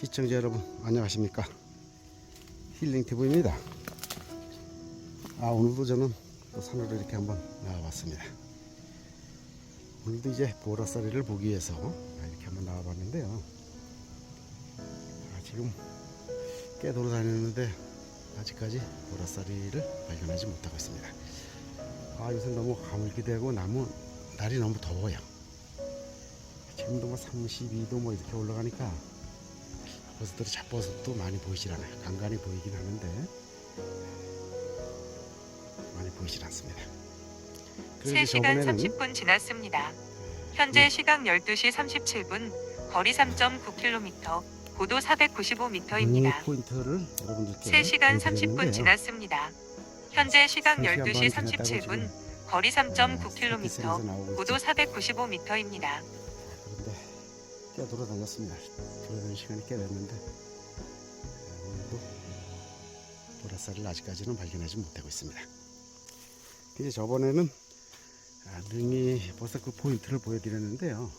시청자 여러분 안녕하십니까? 힐링TV입니다. 아 오늘도 저는 또 산으로 이렇게 한번 나와봤습니다. 오늘도 이제 보라살이를 보기 위해서 이렇게 한번 나와봤는데요. 아, 지금 꽤 돌아다녔는데 아직까지 보라살이를 발견하지 못하고 있습니다. 아 요새 너무 가물기 되고 나무 날이 너무 더워요. 지금도 뭐 32도 뭐 이렇게 올라가니까 버섯들이 잡버섯도 많이 보이질 않아요. 간간히 보이긴 하는데 많이 보이질 않습니다. 그래서 3시간 저번에는 30분 지났습니다. 현재 시각 12시 37분, 거리 3.9km, 고도 495m입니다. 포인트를 여러분들께 3시간 30분 보여드렸는데요. 지났습니다. 현재 시각 3시간 12시 반이 지났다고 37분, 지금, 거리 어, 3.9km, 스피스에서 나오고 고도 있죠. 495m입니다. 그런데 꽤 돌아다녔습니다. 돌아다니는 시간이 꽤 됐는데 네, 오늘도 보라살을 아직까지는 발견하지 못하고 있습니다. 이제 저번에는 아, 능이 버섯 그 포인트를 보여드렸는데요.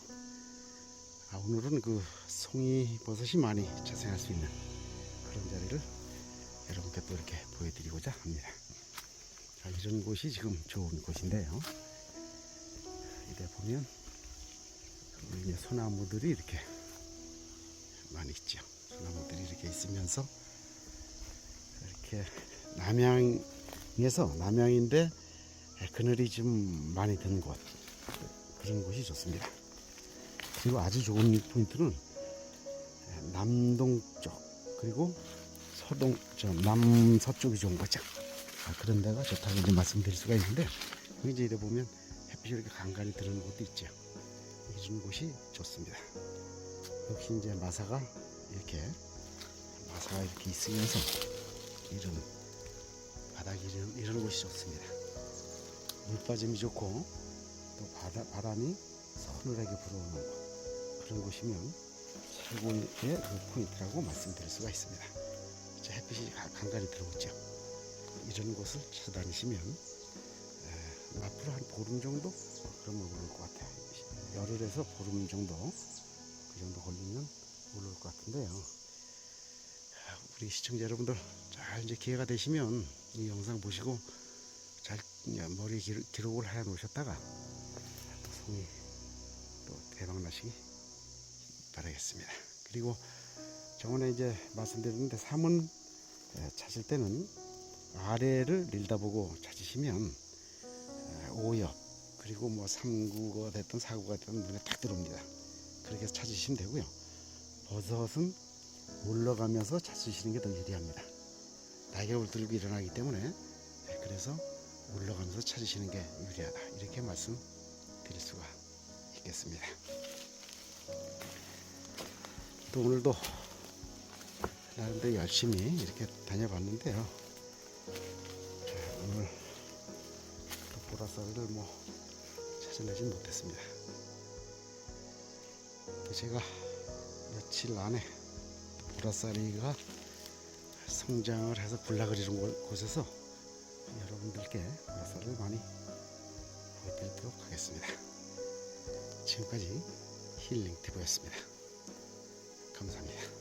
아, 오늘은 그 송이 버섯이 많이 자생할 수 있는 그런 자리를 여러분께 또 이렇게 보여드리고자 합니다. 자, 이런 곳이 지금 좋은 곳인데요. 이래 보면 이제 소나무들이 이렇게 많이 있죠. 소나무들이 이렇게 있으면서 이렇게 남양에서 남양인데 그늘이 좀 많이 드는 곳 그런 곳이 좋습니다. 그리고 아주 좋은 포인트는 남동 쪽 그리고 서동 저 남서쪽이 좋은 거죠. 아, 그런 데가 좋다고 이제 말씀드릴 수가 있는데 이제 이래 보면 햇빛이 이렇게 간간히 들어오는 곳도 있죠. 이런 곳이 좋습니다. 역시 이제 마사가 이렇게 마사가 이렇게 있으면서 이런 바닥이 이런, 이런 곳이 좋습니다. 물 빠짐이 좋고 또 바다, 바람이 서늘하게 불어오는 곳 그런 곳이면 최고의 그 포인트라고 말씀드릴 수가 있습니다. 햇빛이 가- 간간히 들어오죠. 이런 곳을 찾아다니시면 에, 앞으로 한 보름 정도 그러면 오를 것 같아요. 열흘에서 보름 정도 그 정도 걸리면 올라올 것 같은데요. 아, 우리 시청자 여러분들 잘 이제 기회가 되시면 이 영상 보시고 잘 머리 기록, 기록을 해 놓으셨다가 또 송이 또 대박 나시기 바라겠습니다. 그리고 저번에 이제 말씀드렸는데 삼은 에, 찾을 때는 아래를 밀다 보고 찾으시면 에, 오엽 그리고 뭐 3구가 됐든 4구가 됐든 눈에 딱 들어옵니다. 해서 찾으시면 되고요. 버섯은 올라가면서 찾으시는 게 더 유리합니다. 날개를 들고 일어나기 때문에 네, 그래서 올라가면서 찾으시는 게 유리하다. 이렇게 말씀드릴 수가 있겠습니다. 또 오늘도 나름대로 열심히 이렇게 다녀봤는데요. 자, 오늘 또 보라살을 뭐 찾아내진 못했습니다. 또 제가 며칠 안에 보라살이가 성장을 해서 군락을 이룬 곳- 곳에서 여러분들께 보라살을 많이 보여드리도록 하겠습니다. 지금까지 힐링 TV였습니다. 감사합니다.